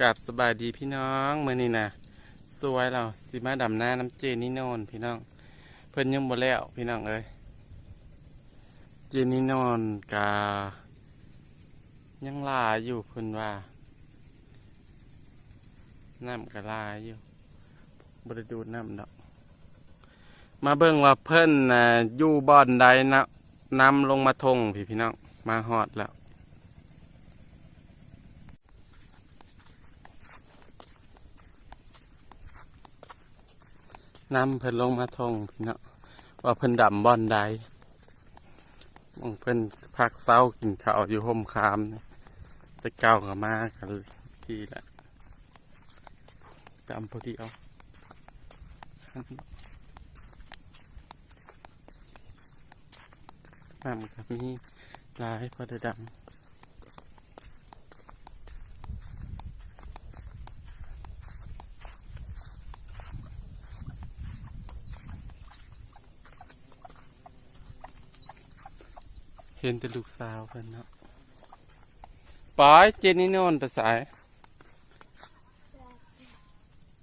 กับสบายดีพี่น้องเมื่อนี้นะสวยเราสิมาดำหน้าน้ำเจนี่โนนพี่น้อง เพิ่นยังบ่แล้วพี่น้องเอ้ยเจนี่โนนกายังลาอยู่เพิ่นว่าน้ำก็ลาอยู่บริดูน้ำดอกมาเบิ่งว่าเพิ่นอยู่บ่อนใดนะนำลงมาทงพี่พี่น้องมาฮอดแล้ว น้ำเพิ่นลงมาทงพี่เนาะว่าเพิ่นดำบอนใดมองเพิ่นพักเศร้ากินข้าวอยู่ห่มคามแต่เก่าก็มากันพี่ละดำพอดีเอาน้ำก็มีลายพอได้ดำ ห็นแต่ลูกสาวเพิ่นเนาะปอยเจนี่โนนไปสาย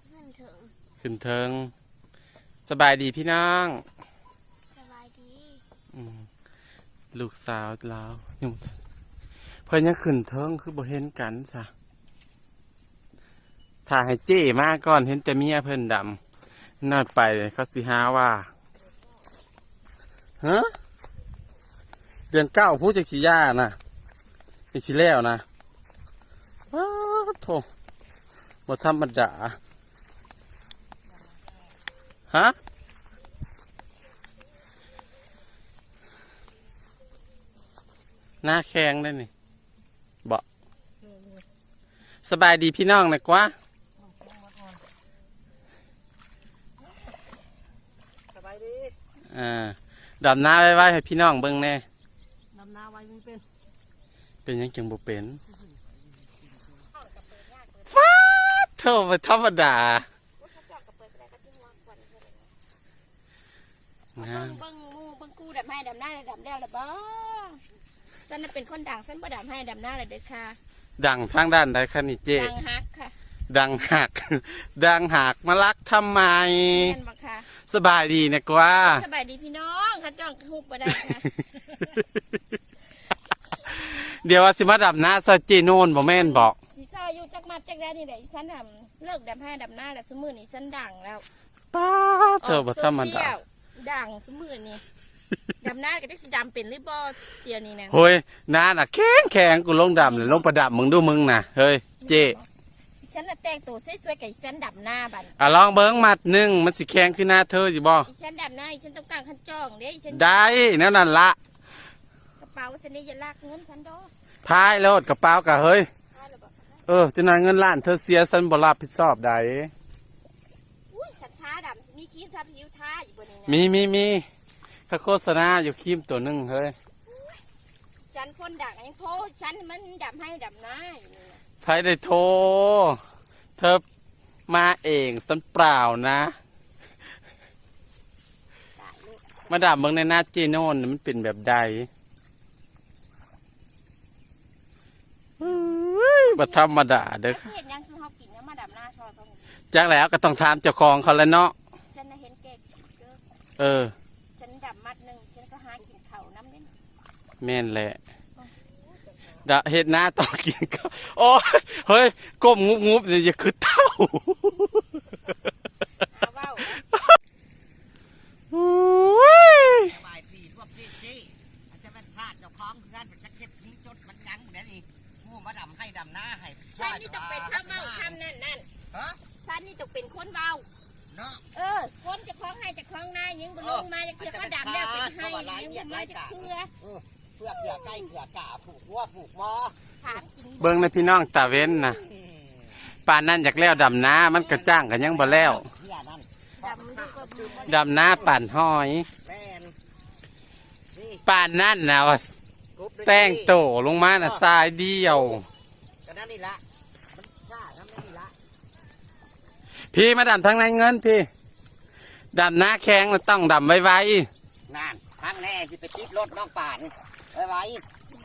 เพื่อนถึงขึ้นเทิง สบายดีพี่น้องสบายดีอืมลูกสาวลาวยังบ่ทันเพิ่นยังขึ้นเทิงคือบ่เห็นกันซะถ้าให้เจ้มาก่อนเห็นแต่เมียเพิ่นดำน้อยไปเขาสิหาว่าฮะ เดือนเก้าผู้จักสิย่านะอีกสิแล้วนะว้าวโถบ่ธรรมดาฮะหน้าแข็งได้นี่บอกสบายดีพี่น้องนะกว่าสบายดีอ่าดำหน้าไว้ไว้ให้พี่น้องเบิ่งแน่นำนาไว้ไม่เป็น เป็นหยังจังบ่เป็นฟ้าดโทษธรรมดาถ้าจอดกับเปิดอะไรก็จิ้งวางก่อนเพื่อนงาเบิ้มงเบิ้งมูเบิ้งกูดำให้ดำหน้าเลยดำแล้วเลยบ้าฉันน่ะเป็นคนดังฉันบ่ดำให้ดำหน้าเลยเด้อค่ะ ดังทางด้านใดคะนี่เจดังฮักค่ะ ดังหัก ดังหักมารักทำไม แม่นบ่ค่ะ สบายดีนะกว่า สบายดีพี่น้องข้าจ้องฮุบบ่ได้ค่ะ เดี๋ยวว่าสิมาดับหน้าซะเจโน่นบ่แม่นบอกพี่ซออยู่จักมาจักได้นี่แหละฉันดำเลิกดำให้ดำหน้าแล้วสมือนี้ฉันดังแล้วป้าดเธอบ่ธรรมโซเชีดายลดังสมือนี้ ดำหน้าก็ได้สิดำเป็นหรือบ่เดี๋ยวนี้นะเฮ้ยน้าน่ะแข็งแข็งกูลงดำเลยลงประดับมึงดูมึงน่ะ เฮ้ย เจฉันน่ะแต่งตัวสวยๆกับอีฉันดำหน้าบัดอะลองเบิ้งมัดหนึ่งมันสิแข็งขึ้นหน้าเธออยู่บ่อีฉันดำหน้าอีฉันต้องการขันจ้องเด้อีฉันได้แนั่นนั่นละกระ เป๋าฉันนี่อย่าลากเงินฉันโดพายโลดกระเป๋ากะเฮ้ยใช่หรือเปล่าเออจะนายเงินล้านเธอเสียสันบ่รับผิดชอบใดอุ้ยขันช้าดำมีครีมทาผิวทาอยู่บนนี้นะมีมีมีเขาโฆษณาอยู่ครีมตัวหนึ่งเฮ้ยฉันคนดังยังโทษฉันมันดำให้ดำหน้าอยู่นี่นะใครได้โทรเธอมาเองสันเปล่านะ ตายลูก มาดับเบิ้งในหน้าเจโน่นมันเป็นแบบใดอุ้ย บ่ธรรมดาเด้อประเทศยังคือเขากินแล้วมาดำหน้าชอยเขาจากแล้วก็ต้องถามเจ้าของเขาแล้วเนาะฉันน่ะเห็นแกเด้อเออ ฉันดำมัดหนึ่งฉันก็หากินเขาวน้ำเล่นแม่นแหละดะเฮ็ดหน้าต้องกินก็โอ้ยเฮ้ยก้มงุบงุบเนี่ยอย่าคือเต้าเอาเว้าอุ้ยสบายปีรวบจี้จี้อาจจะเป็นชาติเจ้าของงานเป็นชักเก็บทิ้งจดมันยังเหมือน นี่มู่มาดำให้ดำหน้าให้ฉันนี่ต้องเป็นข้าวเมาคำนั่นนั่นฮะฉันนี่ต้องเป็นคนเบาเนาะเออ คนจะคล้องให้จะคล้องหน้ายิงบลงมาจะเคือเขาดำแล้วเป็นให้ยิงมาจะเคือเพื่อเกลือใกล้เกลือกาผูกวัวผูกมอถามกินเบิ่งในพี่น้องตาเว้นนะป่านนั้นอยากแล้วดำน้ามันกระจ้างกันยังบ่แล้วเพื่อนั่นดำดูก็ดูดำน้าป่านห้อยแม่นนี่ป่านนั้นนะว่ากรุ๊ปด้วย แต่งโตลงมาน่ะสายเดียวก็นั่นนี่ละมันชาตินั่นนี่ละพี่มาดำทางในเงินพี่ดำน้าแข็งน่ะต้องดำไว้นานทางแน่ที่ไปติดรถน้องป่านไว้ไว้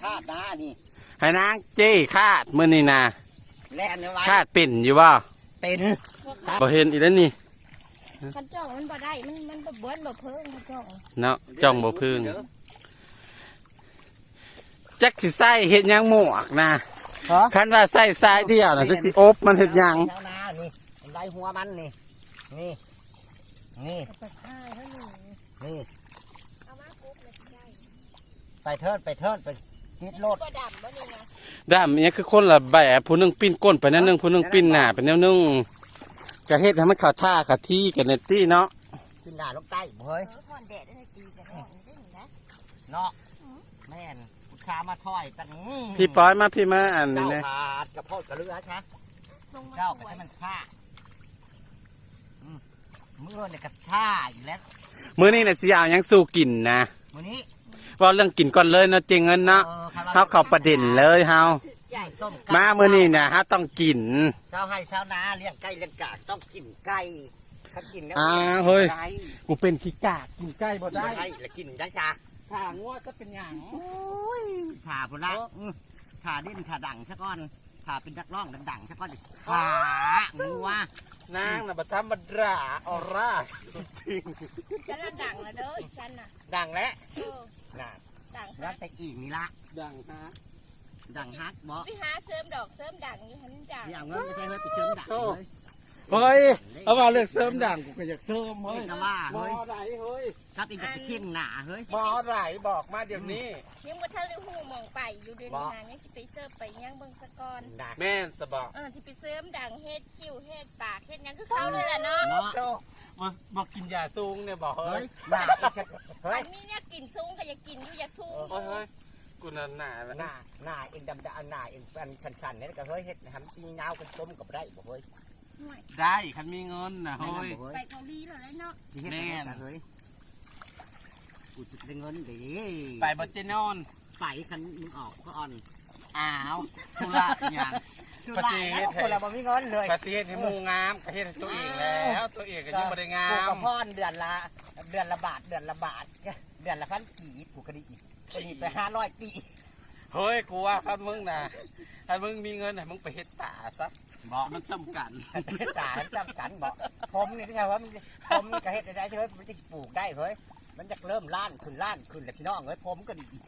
คาดหน้านี่ๆให้นางเจ้คาดมื้อนี้นะแล่นเอาไว้คาดเป็นอยู่ว่าเป็นบ่เห็นอีแล้วนี่คันจ้องมันบ่ได้ มันมันบ่เบิ้นบ่เพิ่งคันจ้องเนาะจ้องบ่พึ่ง จักสิใส่เฮ็ดหยังหมวกนะฮะ คันว่าใส่สายเดียวน่ะจะสิอบมันเฮ็ดหยังเช้านานี่มันได้หัวมันนี่ นี่ นี่ไปฆ่าเขาหนูนี่เอามาปุ๊บเลยสิได้ไปเทิดไปเทิดไปติดรถบ่ดำบ่นี่นะด้ามนี้คือคนละแบบผู้หนึงปิ้นก้นไปแนวหนึงผู้หนึงปิ้นหน้าไปแนวหนึงก็เฮ็ดให้มันเข้าท่าเข้าที่กันในตี้เนาะ ขึ้นหน้าลงใต้เฮ้ยเออผ่อนแดดได้ตีกันอ่อนจริงนะเนาะแม่น ลูกค้ามาถอยกันนี่พี่ป้อยมาพี่มาอันนี้เจ้านะขาดกระโพดกระเลือใช่ลงมาเจ้าสไปวยให้มันฆ่าอืมมือเนี่ยกระชาอีกแล้วมื้อนี้น่ะสิเอาหยังสู้กินนะมื้อนี้เว่าเรื่องกินก่อนเลยเนาะเจงเงินเนาะออครับเฮาเข้าประเด็นเลยเฮาใหญ่ต้มไก่มามื้อนี้น่ะเฮาต้องกินชาวให้ชาวนาเลี้ยงไก่เลี้ยงกาต้องกินไก่ถ้ากินแล้วอ่าเฮ้ยได้กูเป็นขี้กากกินใกล้บ่ได้ ได้แล้วกินได้ชา ถ้างัวจะเป็นหยังถ่าพุ่นละอืมถ่าดิ้นถ่าดังซะก่อนถ่าเป็นนักร้องดังๆซะก่อนถ่างัวนางน่ะบ่ธรรมดาออร่าจริงฉันน่ะดังแล้วเด้ออีฉันน่ะดังแล้วเออน่ะดังแล้วฮะแต่อีกนี่ละดังฮะดังฮักบ่ไปหาเสริมดอกเสริมดังนี่ฉันดังที่เอาเงินไปใช้เฮ้ยไปเชิมดังเลย เฮ้ยเอาว่าเรื่องเสริมดังกูก็อยากเสริมเฮ้ยนะว่าบ่เฮ้ยไหนเฮ้ยครับอีกจะไปเที่ยงหนาเฮ้ยบ่ไหนบอกมาเดี๋ยวนี้ยังบ่ทันได้ฮู้หมองไปอยู่เดี๋ยวนี้นะยังสิไปเสิร์ฟไปยังเบิ่งสะก่อนดักแม่นสะบอกเออสิไปเสริมดังเฮ็ดคิ้วเฮ็ดปากเฮ็ดหยังคือเขาเลยแหละเนาะเนาะโตบ่บ่กินยาสูงเนี่ยบอกเฮ้เฮ้ยยด่าอีกจะเฮ้อัยนนี้เนี่ยกินสูงก็อยากกินอยู่อยากสูงโอ้ยเฮ้ยกูน่ะหนาแล้วหน้าหน้าเอ็นดำดำหน้าเอ็นอันชันๆเนี่ยก็เฮ้ยเฮ็ดทำซีเงากันต้มกับได้บ่เฮ้ย ได้คันมีเงินน่ะไม่เฮ้ยนำบ่เฮ้ยไปเกาหลีแล้วแหละเนาะสิเฮ็ดแม่แม่นนเฮ้ยกูจะได้เงินดีไปบ่เจนอนไปคันมึงออกก็อ่อนอ้าวธุระอีหยังประเทศคนเราบ่มีเงินเลยประเทศให้หมู่งามประเทศให้ตัวเองแล้วตัวเองก็ยังบ่ได้งากูกัมบพ่อนเดือนละเดือนละบาทเดือนละบาทเดือนละพันกีบกูก็ได้อีกก็ดีไปห้าร้อยปีเฮ้ยกูว่าคันมึงน่ะถ้ามึงมีเงินน่ะมึงไปเฮ็ดตาซะ บอกมันจำกันจ่ายจำกันบอกผมนี่ที่ไงว่ามันผมนี่ก็เฮ็ดได้ใช่ไหมมันจะปลูกได้เฮ้ยมันจะเริ่มล้านขึ้นล้านขึ้นแล้วพี่น้องเฮ้ยผมก็ดีอีก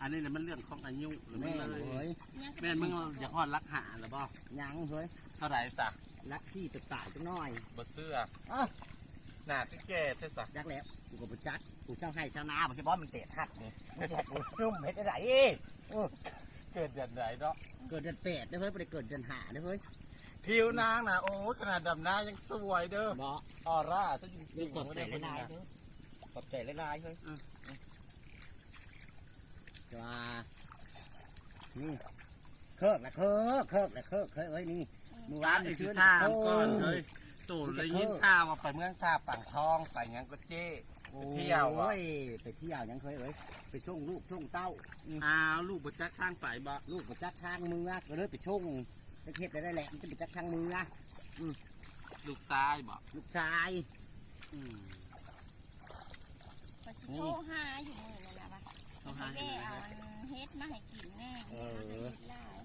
อันนี้น่ะมันเรื่องของอายุหรือแม่ไม่นเลยเฮ้ยแม่นมึงอยากฮอดรักหาหรือบ่ยังเฮ้ยเท่าไหร่ซะลักซี่ตายจังน้อยบ่เสื้ออ้าวหน้าที่แก่เท่าซะยักแล้วกูก็บ่จัดกูเจ้าให้เจ้านาบ่ใช่บ่มันเตะทัดนี่ไม่ใช่กูนุ่มเฮ็ดได้เอ้ย เกิดเดือนไหนเนาะเกิดเดือนแปดเด้อเฮ้ยบ่ได้เกิดเดือนห้าเด้อเฮ้ยผิวนางน่ะโอ้ยขนาดดำหน้ายังสวยเด้อบ่ออร่าซะจรินี่งกดๆใจเด้อหลายๆเด้อขอบใจหลายๆเฮ้ยจ้านี่เคิกนะเคิกเคิกนะเคิกเคิกเอ้ยนี่เมื่อวาร้านนนี่อีกชื่อท่ามก่อนเฮ้ย ตู่ได้ยินข่าวว่าไปเมืองท่าปังทองไปหยังก็เจ้ไปเที่ยวอะโอ้ยไปเที่ยวยังเคยเอ้ยไปช่วงลูกช่วงเต้า อ้าวลูกบ่จักข้างไปบ่ลูกไปจักทางมือก็เลยไปช่วงไปเฮ็ดได้ได้แหละมันจะไปจักทางมือลูกซ้ายบ่ลูกชายอืมก็สิโทรหาอยู่มื้อนั่นน่ะว่าต้องหาแม่เอาอันเฮ็ดมาให้กินแน่เฮ็ดหลาย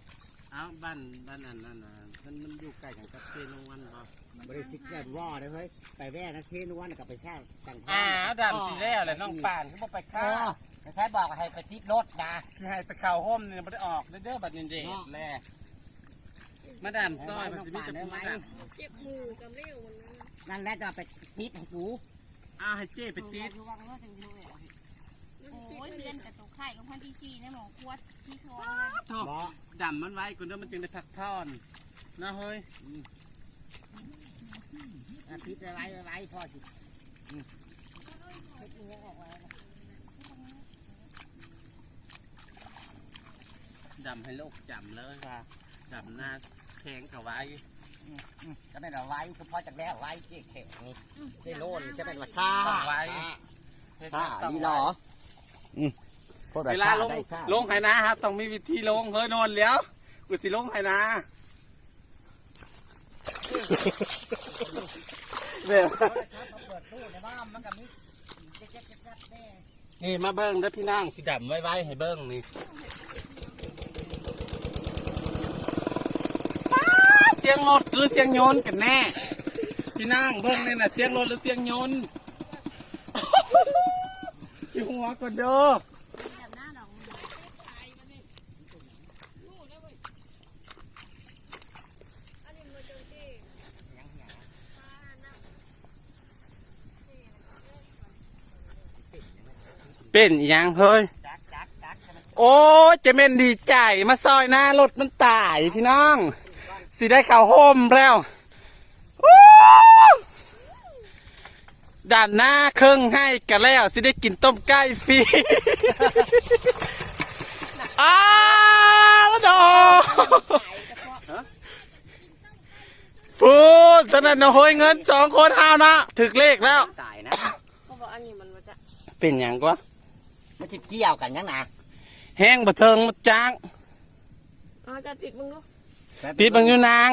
อ้าวบ้านบ้านนั้นนั่นน่ะ มันมันอยู่ใกล้กันกับเซโนวันบ่บริสิทธิ์แก่ว่าเลยเฮ้ยไปแว่นะเทนวันกับไปแช่ต่างอ้าวดำสิแล้วแหละน้องป่านเขาบ่ไปเอค่าอไม่ใช่บอกให้ไปติดรถนะสิให้ไปเข้าห่มนี่บ่ได้ออกเด้อเด้อบัดนี้เด็ดแลมาดามซอยมันสิมีแต่ผู้มาดามเจ็บมือกับเร็วมันนั่นแหละจะไปติดให้กูอ้าวให้เจ้ไปติดโอ้ยเดือนกับตัวไข่ของพันที่สี่ในหมอขวดที่ท้องนะโธ่บอกดำมันไว้คนเด้อมันจึงได้พักผ่อน นะเฮ้ยติดไว้ไว้พ่อสิดำให้โลกจำเลยว่าดำหน้าแข็งกับไว้จะเป็นเอาไว้เฉพาะจากแล้วไว้เจ๊แข็งนี่ได้โน่นจะเป็นว่าซาต้องไว้ซาดีหรออืมเวลาลงลงไหนะครับต้องมีวิธีลงเฮ้ยนอนแล้วกูสิลงไหนะเดี๋ยวเปิดตู้ในบ้า นมันกับมีเจ๊ๆๆๆแน่นี่มาเบิ้งเด้อพี่นางสิดำไว้ไว้ให้เบิ้งนี่สียงรถหรือเสียงโยนกันแน่ พี่นั่งเบิ่งนี่น่ะเสียงรถหรือเสียงโยนอยู่หัวก่อนเด้อ เป็นอิหยังเฮ้ยจักจักจักให้มันโอ้ยเจะเม่นดีใจมาซอยหน้ารถมันตายพี่น้อง สิได้ข่าวโฮมแล้ววู้ด้านหน้าเครื่องให้กันแล้ว สิได้กินต้มไก่ฟรี อ้าวแล้วดอพูดตอนนั้นน่ะโหยเงินสองคนเอานะถึกเลขแล้ว ตายนะ เขาบอกอันนี้มันว่าจะ เป็นอย่างกว่า มันสิเกี่ยวกันยังนะแห้งบะเทิงมาจ้างอ๋อจะติดมึงดูปิดบังอยู่นาง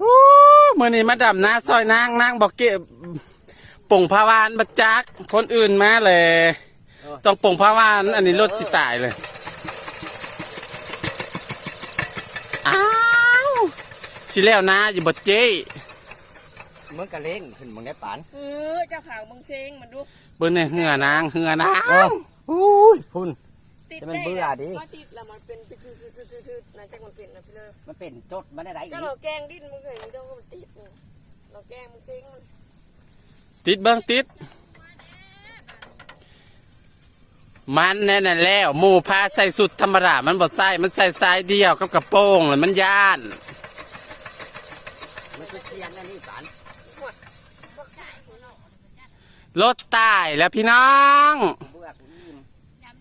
ฮู้มื่อนี้มาดำนาซอยนางนางบอกเก็บป่งพาวานบัจักคนอื่นมาเลย ต้องป่งพาวาน อันนี้รถสิตายเลยอ้าวสิแล้วนะอยู่บดเจ้ มึงกระเล้งขึ้นมึงได้ปานเออเจ้าขาวมึงเซงมันดูเบิ้งในเหือนางเหือนางอุ้ยพุ่น ติดจะมันเบื่อดิพอติดแล้วมันเป็นเป็นชืดๆๆๆนะจักมันเป็นนะพี่เลยมันเป็นจดมันได้ไรอีก็กเราแกล้งดิ้นมึงเคยมีต้องก็มันติดนี่เราแกล้งมึงเซงมันติดเบิ้งติด มันแน่นอนแล้วหมูพาใส่สุดธรรมดามันบดใส่มันใส่สายเดียวกับกระโปรงเลยมันย่าน มันคือเสียงนั่นนี่ปาน รถตายแล้วพี่น้องเบื่อกูอิ่ม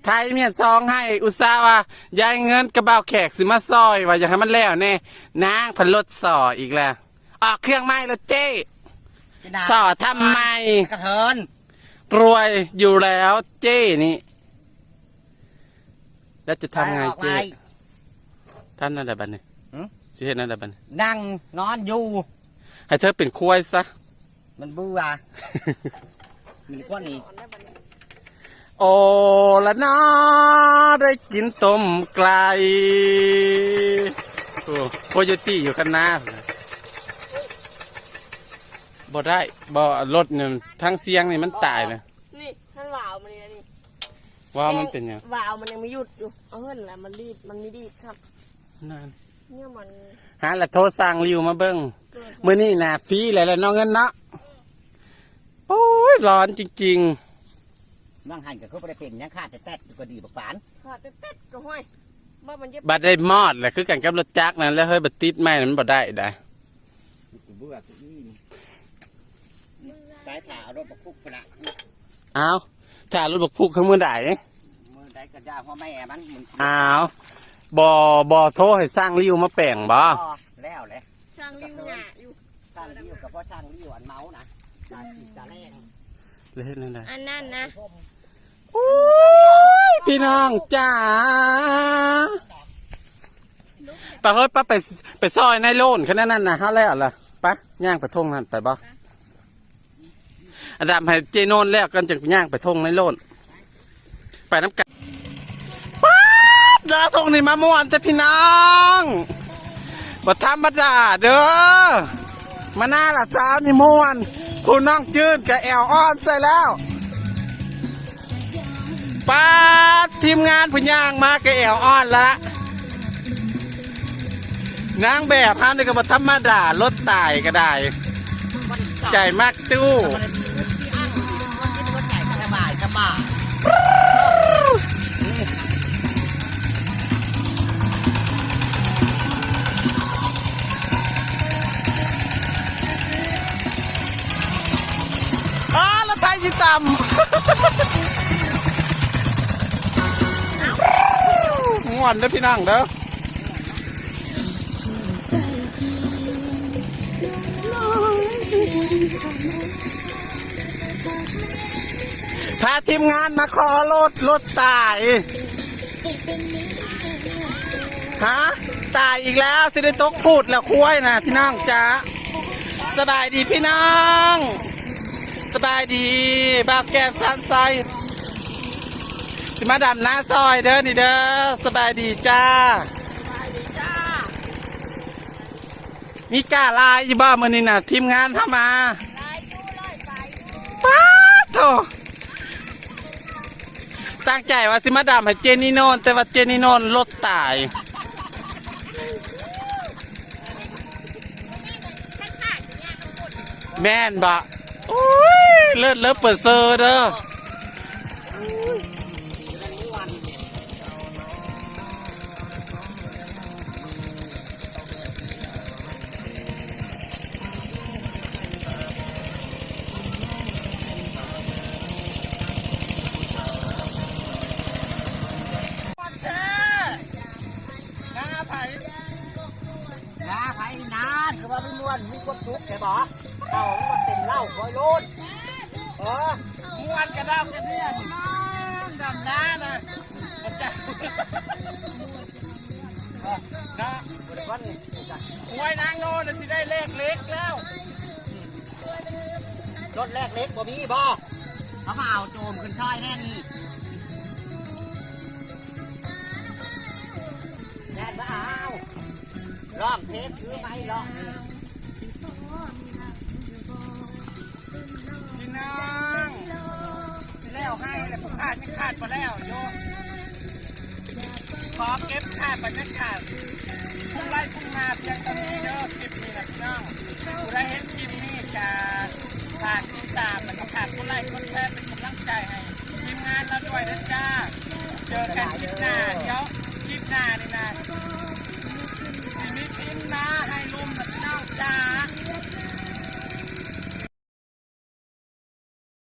ไทยเมียนซองให้อุตส่าห์ว่ายายเงินกระเบาแขกสิมาซอย ว่าอยากให้มันแล้วแน่นางพันรถสออีกแล้ว ออกเครื่องไม้แล้วเจ้สอทำไมกระเทินรวยอยู่แล้วเจ้นี่แล้วจะทำไงเจ้ท่านนั่นแหละบัดนี้สิเห็นนั่นแหละบัดนี้นั่งนอนอยู่ ให้เธอเป็นควายซะ มันเบื่อ มีก้อนนี้อ่อนได้บัดนี้โอ้ละนาได้กินต้มไก่โอ้โคโยตี้อยู่ข้างหน้าบ่ได้บ่รถเนี่ยทั้งเสียงนี่มันตายเลยนี่ท่านวาวมันนี่นะนี่ว่ามันเป็นหยังวาวมันยังไม่หยุดอยู่เอาเหินแหละมันรีบมันไม่รีบครับนั่นเนี่ยมันหาละโทรสั่งริวมาเบิ้งเกิดมื้อนี้น่ะฟรีเลยแหละน้องเงินเนาะ โอ้ยร้อนจริง บางหันก็คือบ่ได้เป็นยังขาดแต่แตดอยู่ก็ดีบักปาน ขาดเป็ดๆก็ห้อยว่ามันเย็บๆบัดได้มอดแหละคือกันกับรถจักรนั่นแล้วเฮ้ยบัดติดไม้นั่นมันบ่ได้ได้กูเบื่อกูอิ่มสายถ่าเอารถบักคุกพละอ้าวถ้ารถบักพุกข้างมือได้มือใดก็ย่าพ่อแม่มันมันอ้าวบ่บ่โทรให้สร้างริวมาแปลงบ่อ๋อแล้วแหละสร้างริ้วหยาอยู่ สร้างริ้วกับพ่อสร้างริ้วอันเมานะตาสีตาแรง เล่นนั่นแหละอันนั้นนะโอ้ยพี่น้องจ๋าไปเฮ้ยป้าไปไปซอยในโล่นแค่นั้นน่ะเฮาแล้วล่ะไปย่างไปท่งนั่นไปบ่อันดับให้เจโนนแล้วกันจะย่างไปท่งในโล่นไปน้ำกันป๊าดดาทงนี่มาม่วนจ้ะพี่น้องบ่ธรรมดาเด้อมาหน้าละสาวนี่ม่วน คุณน้องจืดกับแอลอ้อนใส่แล้วปาดทีมงานผู้ย่างมาแกแอลอ้อนละนางแบบฮะนี่ก็บธรรมดารถตายก็ได้ ใจมากตู้ ต่ำม่วนเด้อพี่น้องเด้อถ้าทีมงานมาขอรถรถตาย ฮะ ตายอีกแล้ว สิได้ตกพูดแล้วคุ้ยนะพี่น้องจ้าสบายดีพี่น้อง สบายดีบ้าวแก้มซันไซสิมาดำหน้าซอยเด้อนี่เด้อสบายดีจ้า มีกล้าลายอยู่บ้ามือนี่น่ะ ทีมงานเข้ามาลายดูลอยไปดูป้าดโถตั้งใจว่าสิมาดามให้เจนี่โนนแต่ว่าเจนี่โนนรถตายข้างข้างอย่างเงี้ยทั้งหมดแม่นบะโอ้ย เลิศเลิศเปิดเซอร์เด้อนะไผนานคือว่าไมีมวนมีความสุขแค่บ่เอาเต็มเหล้าคอยโลน ออมวนกระดำกันเนี่ยน้องดำน้านะมันจะนะวันนี้หวยนางโนนน่ะสิได้เลขเล็กแล้วรถแรกเล็กบ่มีบ่เขามาเอาโจมขึ้นช่อยแน่นี่แน่นมาเอาร้องเพลงคือไหมร้องาดไม่ขาดมาแล้วโยขอเก็บภาพบรรยากาศพุ่งไล่พุ่งมาเพียงตอนนี้เด้อคลิปนี้นะพี่น้องผู้ได้เห็นคลิปนี้จะฝากติดตามแล้วก็ฝากกดไลค์กดแชร์เป็นกำลังใจให้ทีมงานเราด้วยนะจ้าเจอกันคลิปหน้าเดี๋ยวคลิปหน้านี่นะทีนี้ทีมนะให้ลุมนะพี่น้องจ้า